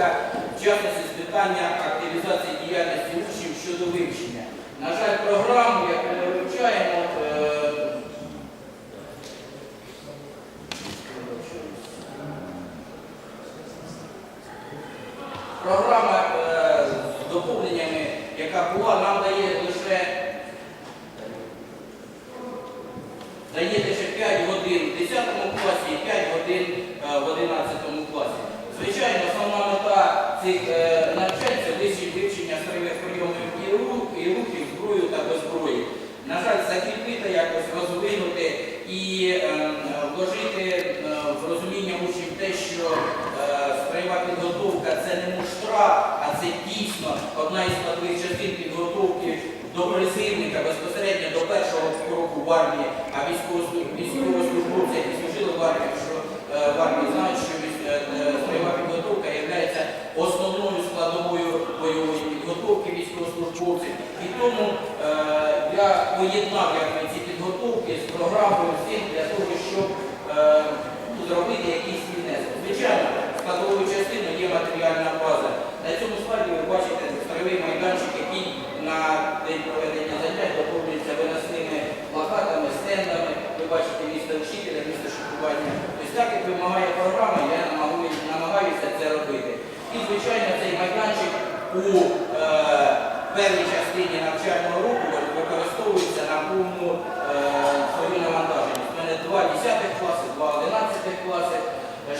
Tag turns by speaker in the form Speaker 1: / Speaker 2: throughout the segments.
Speaker 1: підготовка, в частності з питання активізації діяльності учнів щодо вивчення. На жаль, програму, яку ми вивчаємо, е, програма е, з доповненнями, яка була, нам дає лише дає лише 5 годин в 10 класі і 5 годин е, в 11 класі. Звичайно, основна мета цих е, навчань це вищі вивчення строєвих прийомів і рух, і рухів, зброю та беззброї. На жаль, закріпити, якось розвинути і е, вложити е, в розуміння учнів те, що е, строєва підготовка це не муштра, а це дійсно одна із складових частин підготовки до призивника безпосередньо до першого року в армії, а військовослужб- військовослужбовці, які служили в армії, що в армії знають, що строєва підготовка є основною складовою бойової підготовки військовослужбовців. І тому я поєднав якби, ці підготовки з програмою всім для того, щоб е, зробити якийсь внесок. Звичайно, складовою частиною є матеріальна база. На цьому слайді ви бачите строєвий майданчик, який на день проведення занять доповнюється виносними плакатами, стендами. Ви бачите місто вчителя, місто шокування. Тобто так, як вимагає програма, я намагаюся це робити. І, звичайно, цей майданчик у е, певній частині навчального року використовується на повну е, свою навантаженість. У мене два 10 класи, два 11 класи.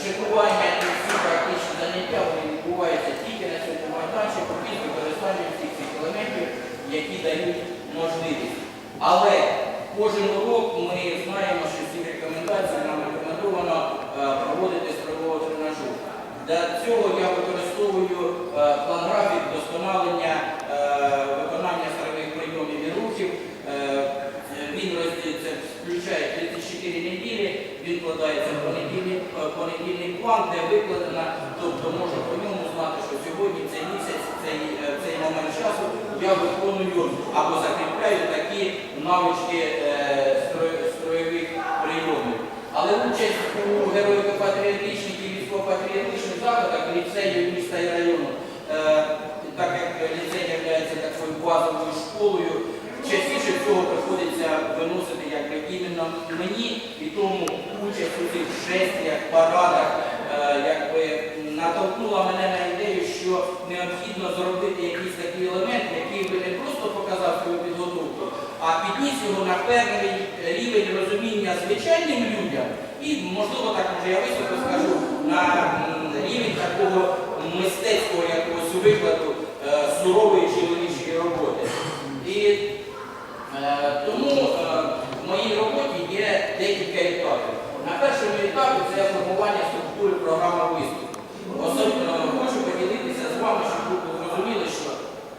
Speaker 1: Шикування і всі практичні заняття вони відбуваються тільки на цьому майданчику під використанням всіх цих елементів, які дають можливість. Але кожен урок ми знаємо, що ці рекомендації нам рекомендовано е, проводити строгового тренажу. Для цього я використовую е, план графік вдосконалення е, виконання строєвих прийомів і рухів. Він розділиться, включає 34 неділі, він вкладається в понедільний, план, де викладена, тобто можна по ньому знати, що сьогодні цей місяць, цей, е, цей момент часу я виконую або закріпляю такі навички е, строєвих прийомів. Але участь у героїко-патріотичних і військово-патріотичних заходах ліцею міста і району, е, так як ліцей є такою базовою школою, частіше цього приходиться виносити якби іменно мені, і тому участь у цих шестях, парадах натолкнула мене на ідею, що необхідно зробити якийсь такий елемент, який би не просто показав свою підготовку, а підніс його на певний рівень розуміння звичайним людям. І, можливо, так може я високо скажу, на рівень такого мистецького якогось викладу е, сурової чоловічої роботи. І Е, Тому е, в моїй роботі є декілька етапів. На першому етапі це формування структури програми виступу. Особливо хочу поділитися з вами, щоб ви зрозуміли, що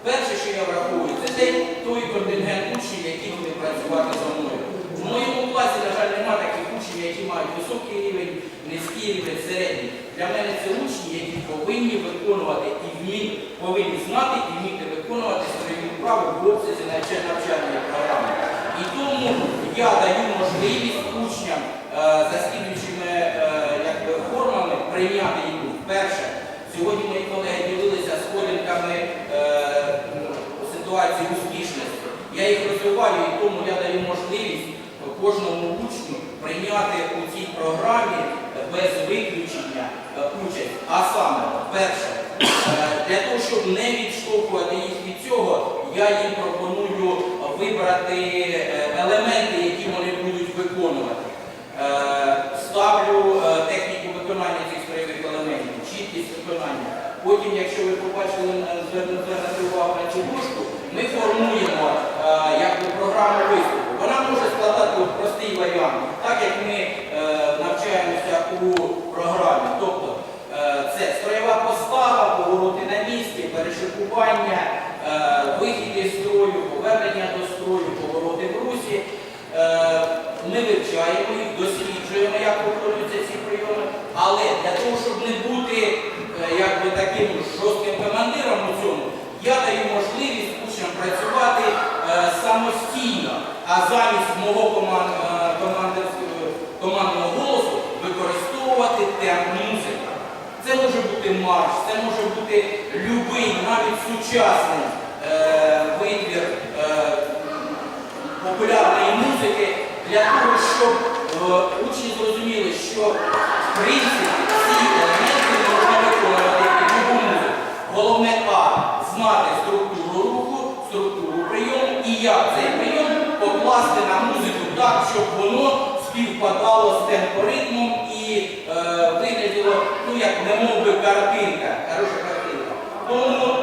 Speaker 1: перше, що я враховую, це той, той контингент учнів, які будуть працювати зі мною. В моєму класі, на жаль, немає таких учнів, які мають високий рівень, низький рівень, середній. Для мене це учні, які повинні виконувати і вміти, повинні знати і вміти виконувати свої в обсязі навчальної програми. І тому я даю можливість учням е, за слідуючими е, формами прийняти їх. Перше, сьогодні мої колеги ділилися сходинками е, ситуації успішності. Я їх розвиваю і тому я даю можливість кожному учню прийняти у цій програмі без виключення участь. А саме, перше, вибрати а замість мого команд, е, командирського- командного голосу використовувати темп музики. Це може бути марш, це може бути любий, навіть сучасний е, витвір е, популярної музики для того, щоб е, учні зрозуміли, що в принципі всі елементи можна виконувати любу музику. Головне А знати структуру покласти на музику так, щоб воно співпадало з темпоритмом і е, вигляділо, ну як немов би картинка, хороша картинка. Тому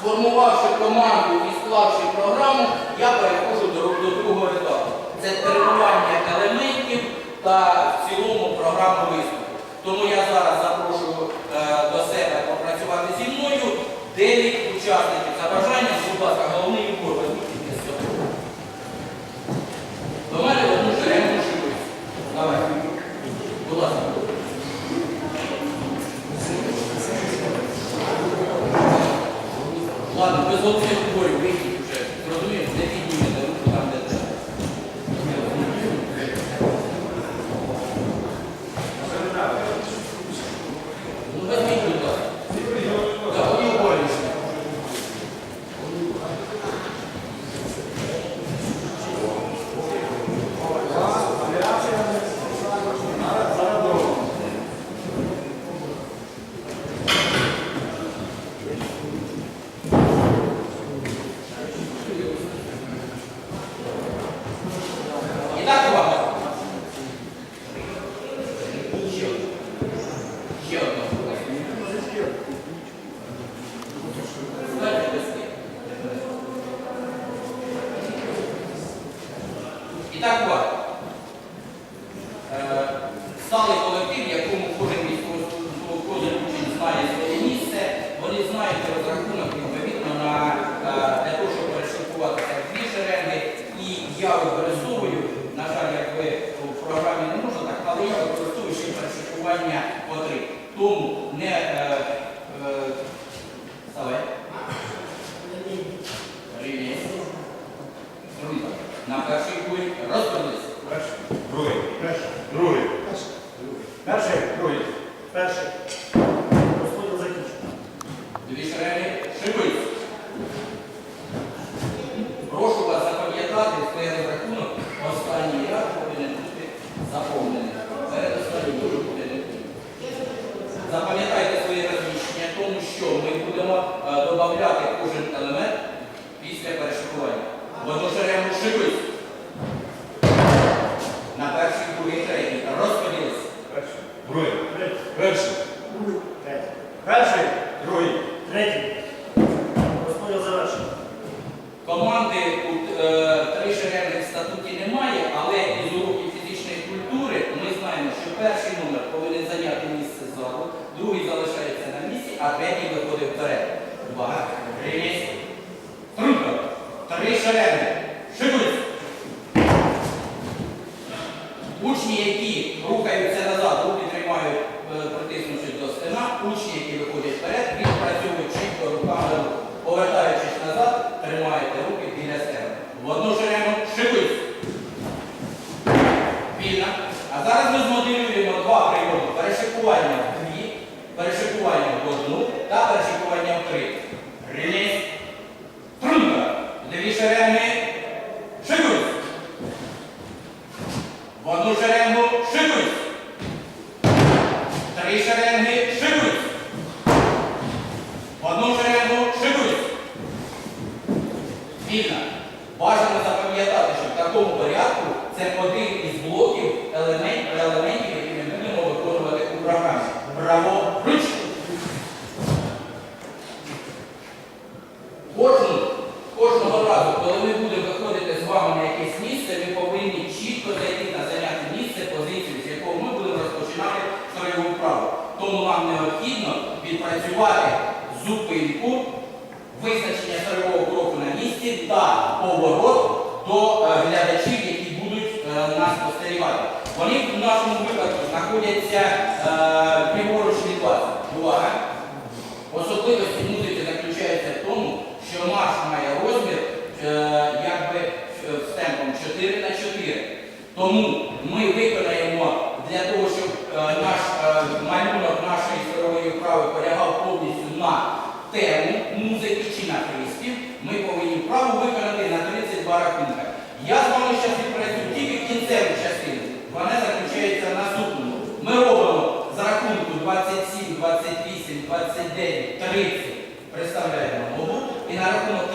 Speaker 1: Сформувавши команду і склавши програму, я переходжу до, до другого етапу. Це тренування елементів та в цілому програму виступу. Тому я зараз запрошую е, до себе попрацювати зі мною 9 учасників за бажанням. Будь ласка, головний собою. В одну шеренку шибусь. Давай. Будь ласка. Ладно, без зовсім говорю, вийдіть вже. Зрозумів, не піднімете руку там, де треба. Ну, візьміть, будь ласка. Так, одні оборішні. І так увага. Ще одне. Ще одне. Знаєте, без тих. І так увага. Е, Сталий колектив, в якому кожен військовослужбовець, кожен учень знає своє місце, вони знають розрахунок відповідно на е, для того, щоб перешикуватися в дві шеренги. І я використовую, на жаль, як ви в програмі не можна так, але я використовую ще перешикування по. Тому не е, е, кожен елемент після перешикування. Воно одну шеренгу Учні, які рухаються назад, руки тримають, притиснувши до стена, учні, які виходять вперед, відпрацьовують чітко руками, рук. повертаючись назад, тримаєте руки біля стени. В одну шеренгу шибись. Вільно. А зараз ми змоделюємо два прийоми. Перешикування в дві, перешикування в одну та перешикування в три. Реліз. Струнка. Дві шеренги. Шикусь. В одну шеренгу шикусь. Три шеренги шикусь. В одну шеренгу шикусь. Вільно. Бажано запам'ятати, що в такому порядку це один із блоків елементів, елементів, які ми будемо виконувати у програмі. Браво! Руч! Кожного разу, коли ми будемо виходити з вами на якесь місце, ми повинні чітко зайти на заняте місце, позицію, з якого ми будемо розпочинати строєву вправу. Тому нам необхідно відпрацювати зупинку, визначення строєвого кроку на місці та поворот до е, глядачів, нас спостерігати. Вони в нашому випадку знаходяться е, ліворуч від вас. Увага! Особливості музики заключаються в тому, що марш має розмір е, якби з темпом 4 на 4. Тому ми виконаємо для того, щоб е, наш е, малюнок нашої сирової вправи полягав повністю на тему. трицю представляємо Богу і на рахунок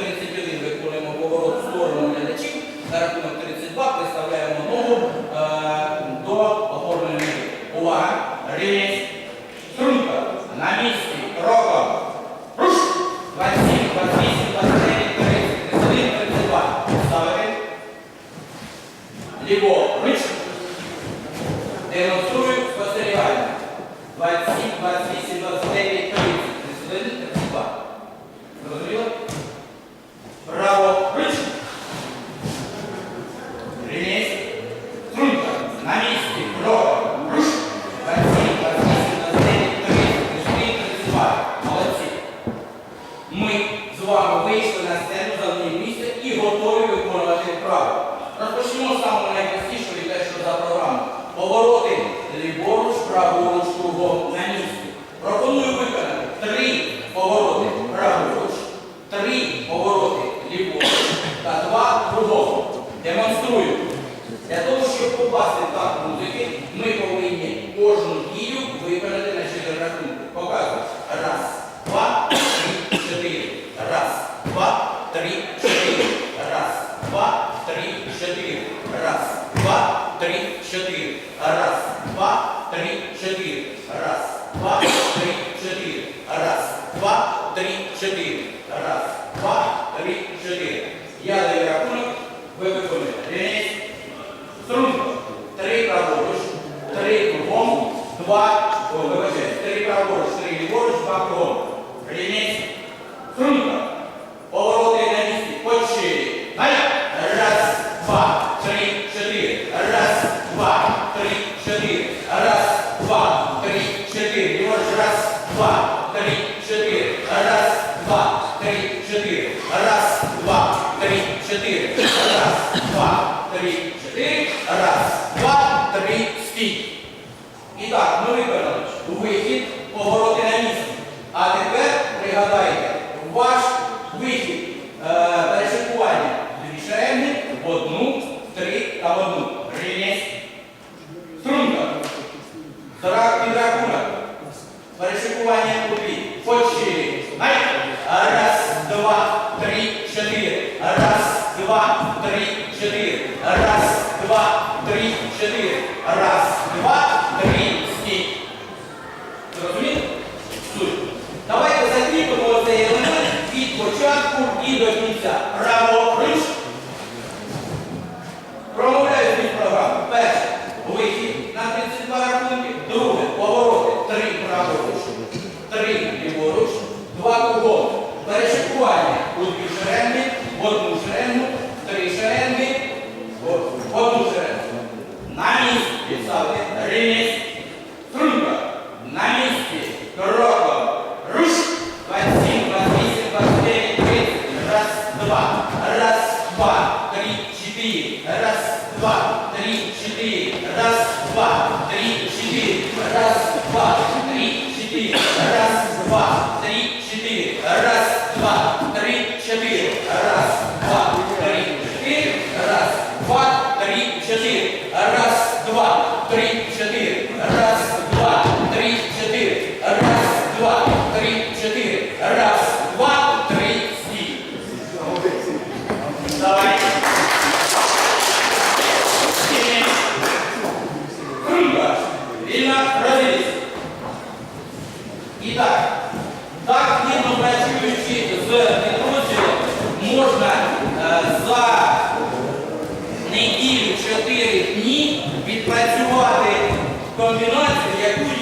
Speaker 1: ковбаси так.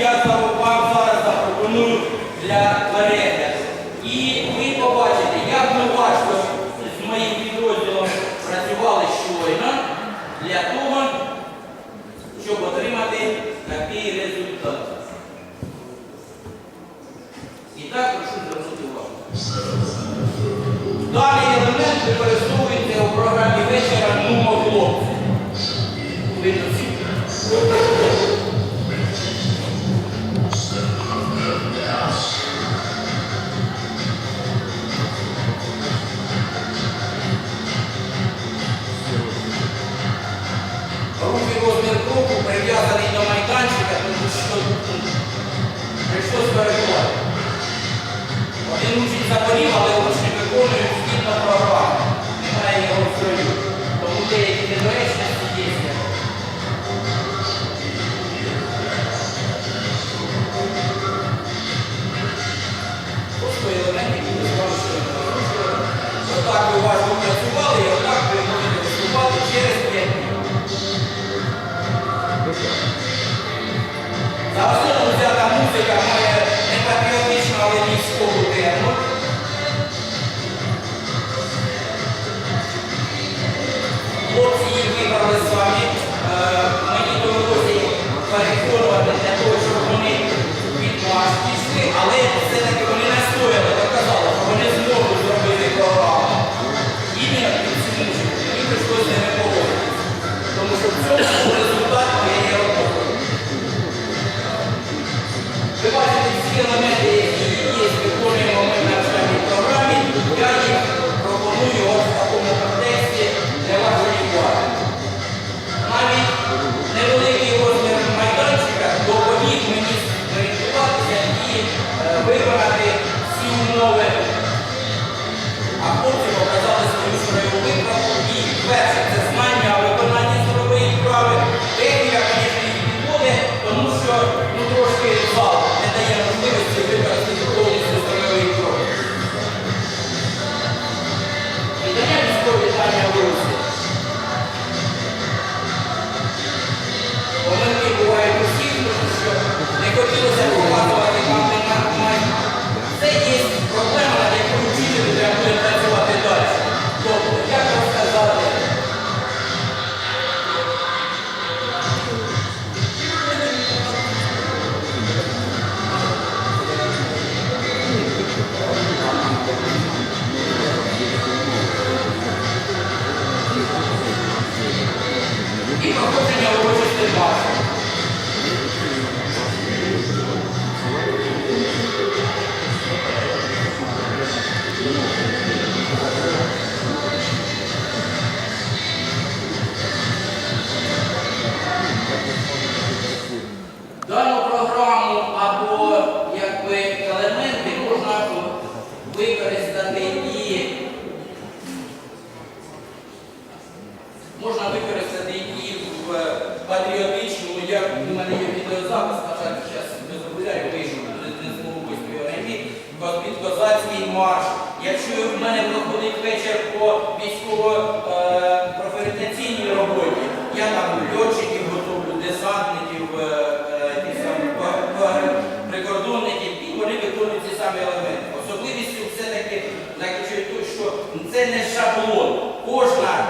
Speaker 1: я вам зараз запропоную для тварин. і проходження урочистих баз. Козацький марш. Якщо в мене проходить вечір по військово-профорієнтаційній роботі, я там льотчиків готовлю, десантників, е, е, прикордонників, і вони виконують ці самі елементи. Особливістю все-таки заключує те, що це не шаблон. Кожна е,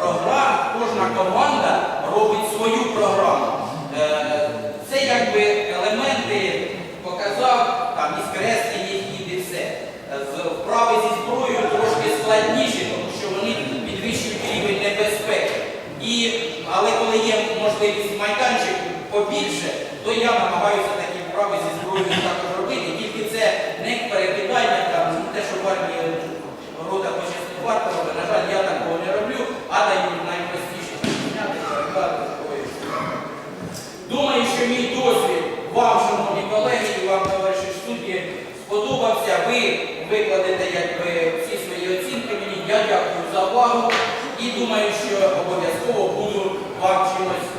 Speaker 1: програма, кожна команда робить свою програму. Е, Це якби елементи показав, там і скреслення їх і все. Е, З вправи зі зброєю трошки складніші, тому що вони підвищують рівень небезпеки. І, але коли є можливість майданчик побільше, то я намагаюся такі вправи зі зброєю також робити. Тільки це не перекидання, там, ну, те, що в армії рота почесних варто робить. На жаль, я такого не роблю, а даю найпростіше зняти, перекладати зброю. Думаю, що мій досвід вам, шановні колеги, і вам, товариші судді, сподобався. Ви викладете якби, всі свої оцінки мені. Я дякую за увагу і думаю, що обов'язково буду вам чимось